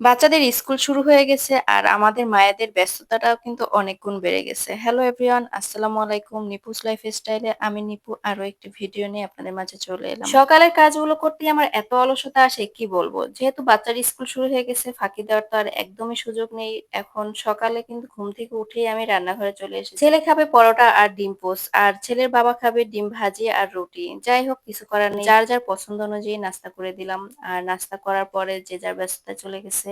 বাচ্চাদের স্কুল শুরু হয়ে গেছে আর আমাদের মায়েদের ব্যস্ততাটাও কিন্তু অনেক গুণ বেড়ে গেছে। হ্যালো এভরিওয়ান, আসসালামু আলাইকুম। নিপুস লাইফস্টাইলে আমি নিপু আরও একটি ভিডিও নিয়ে আপনাদের মাঝে চলে এলাম। সকালের কাজগুলো করতে আমার এত অলসতা আসে কি বলব। যেহেতু বাচ্চার স্কুল শুরু হয়ে গেছে ফাঁকি দেওয়ার তো আর একদমই সুযোগ নেই। এখন সকালে কিন্তু ঘুম থেকে উঠেই আমি রান্নাঘরে চলে এসেছি। ছেলে খাবে পরোটা আর ডিম পোস্ট আর ছেলের বাবা খাবে ডিম ভাজি আর রুটি। যাই হোক কিছু করার নেই। যার, যার পছন্দ অনুযায়ী নাস্তা করে দিলাম। আর নাস্তা করার পরে যে যার ব্যস্ততা চলে গেছে।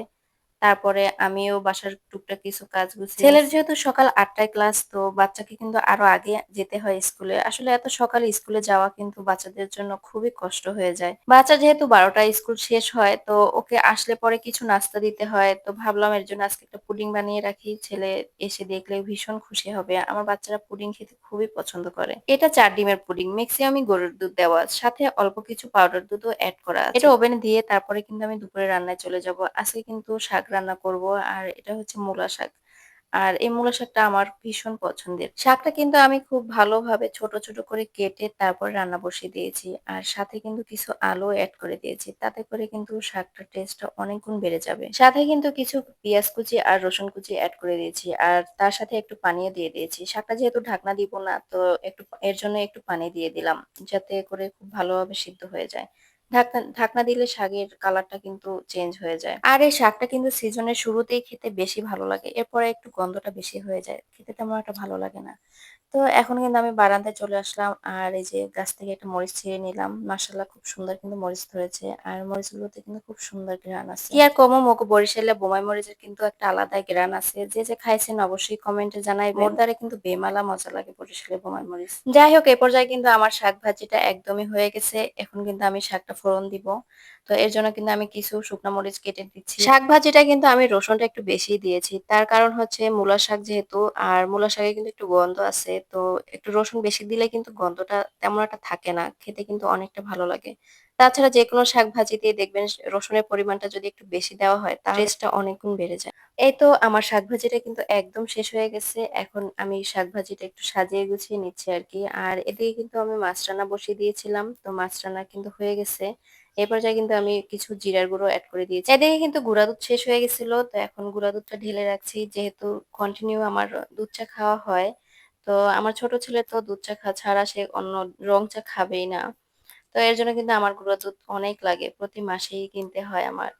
তারপরে আমিও বাসার টুকটাক কিছু কাজ গুছিয়ে ছেলের যেহেতু সকাল ৮ টায় ক্লাস তো বাচ্চাকে কিন্তু আরও আগে যেতে হয় স্কুলে। আসলে এত সকালে স্কুলে যাওয়া কিন্তু বাচ্চাদের জন্য খুবই কষ্ট হয়ে যায়। বাচ্চা যেহেতু ১২ টায় স্কুল শেষ হয় তো ওকে আসলে পরে কিছু নাস্তা দিতে হয়। তো ভাবলাম এর জন্য আজকে একটা পুডিং বানিয়ে রাখি। ছেলে এসে দেখলে ভীষণ খুশি হবে। আমার বাচ্চারা পুডিং খেতে খুবই পছন্দ করে। এটা চার ডিমের পুডিং। মেক্সিমামই গরুর দুধ দেওয়া। সাথে অল্প কিছু পাউডার দুধও এড করা। এটা ওভেনে দিয়ে তারপরে কিন্তু আমি দুপুরে রান্নায় চলে যাব। আজকে কিন্তু শাক রান্না করব আর এটা হচ্ছে মূলা শাক। আর এই মূলা শাকটা আমার ভীষণ পছন্দের। শাকটা কিন্তু আমি খুব ভালোভাবে ছোট, ছোট করে কেটে তারপর রান্না বসিয়ে দিয়েছি। আর সাথে কিন্তু কিছু আলু এড করে দিয়েছি। তাতে করে কিন্তু শাকটার টেস্টটা অনেক গুণ বেড়ে যাবে। সাথে কিন্তু কিছু পেঁয়াজ কুচি আর রসুন কুচি অ্যাড করে দিয়েছি। আর তার সাথে একটু পানিও দিয়ে দিয়েছি। শাকটা যেহেতু ঢাকনা দিব না তো একটু এর জন্য একটু পানি দিয়ে দিলাম। যাতে করে খুব ভালোভাবে সিদ্ধ হয়ে যায়। ঢাকনা ঢাকনা দিলে শাকের কালারটা কিন্তু চেঞ্জ হয়ে যায়। আর এই শাকটা কিন্তু সিজনের শুরুতেই খেতে বেশি ভালো লাগে। এরপরে একটু গন্ধটা বেশি হয়ে যায়। খেতে তেমন একটা ভালো লাগে না। তো এখন কিন্তু আমি বারান্দায় চলে আসলাম। আর এই যে গাছ থেকে একটা মরিচ ছিঁড়ে নিলাম। মাশাআল্লাহ খুব সুন্দর কিন্তু মরিচ ধরেছে। আর মরিচগুলোতে কিন্তু খুব সুন্দর ঘ্রাণ আছে। কি আর কমো মোগো বরিশালে বোমাই মরিচের কিন্তু একটা আলাদা গ্রান আছে। যে, যে খাইছেন অবশ্যই কমেন্টে জানাইবেন। মোর দ্বারা কিন্তু বেমালা মজা লাগে বরিশালের বোমাই মরিচ। যাই হোক এ পর্যায়ে কিন্তু আমার শাক ভাজিটা একদমই হয়ে গেছে। এখন কিন্তু আমি শাকটা ফোড়ন দিব। তো এর জন্য কিন্তু আমি কিছু শুকনো মরিচ কেটে দিচ্ছি। শাক ভাজিটা কিন্তু আমি রসুনটা একটু বেশি দিয়েছি। তার কারণ হচ্ছে মূলা শাক যেহেতু, আর মূলা শাকে কিন্তু একটু গন্ধ আছে। তো একটু রসুন বেশি দিলে কিন্তু গন্ধটা তেমন একটা থাকে না। খেতে কিন্তু অনেকটা ভালো লাগে। তাছাড়া যেকোনো শাক ভাজিতেই দেখবেন রসুনের পরিমাণটা যদি একটু বেশি দেওয়া হয় তাহলে টেস্টটা অনেক গুণ বেড়ে যায়। এই তো আমার শাক ভাজিটা কিন্তু একদম শেষ হয়ে গেছে। এখন আমি শাক ভাজিটা একটু সাজিয়ে গুছিয়ে নিচ্ছি আরকি। আর এদিকে কিন্তু আমি মাছ রান্না বসিয়ে দিয়েছিলাম। তো মাছ রান্না কিন্তু হয়ে গেছে। এ পর্যায়ে কিন্তু আমি কিছু জিরার গুঁড়ো এড করে দিয়েছি। এদিকে কিন্তু গুঁড়া দুধ শেষ হয়ে গেছিল। তো এখন গুঁড়া দুধটা ঢেলে রাখছি। যেহেতু কন্টিনিউ আমার দুধ চা খাওয়া হয়। তো আমার ছোট ছেলে তো দুধ চা খা ছাড়া সে অন্য রং চা খাবেই না। তো এর জন্য কিন্তু আমার গুঁড়ো দুধ অনেক লাগে। প্রতি মাসেই কিনতে হয় আমার।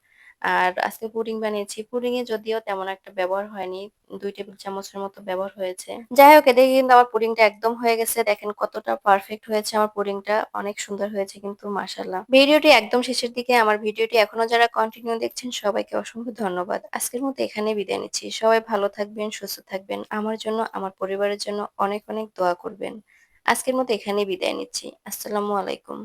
আর আজকে পুডিং বানিয়েছি। পুডিং এ যদিও তেমন একটা ব্যবহার হয়নি। ২ টেবিল চামচের মতো ব্যবহার হয়েছে। যাই হোক এদিকে কিন্তু আমার পুডিংটা একদম হয়ে গেছে। দেখেন কতটা পারফেক্ট হয়েছে আমার পুডিংটা। অনেক সুন্দর হয়েছে কিন্তু মাশাআল্লাহ। ভিডিওটি একদম শেষের দিকে। আমার ভিডিওটি এখনও যারা কন্টিনিউ দেখছেন সবাইকে অসংখ্য ধন্যবাদ। আজকের মতো এখানেই বিদায় নিচ্ছি। সবাই ভালো থাকবেন, সুস্থ থাকবেন। আমার জন্য, আমার পরিবারের জন্য অনেক, অনেক দোয়া করবেন। আজকের মতো এখানেই বিদায় নিচ্ছি। আসসালামু আলাইকুম।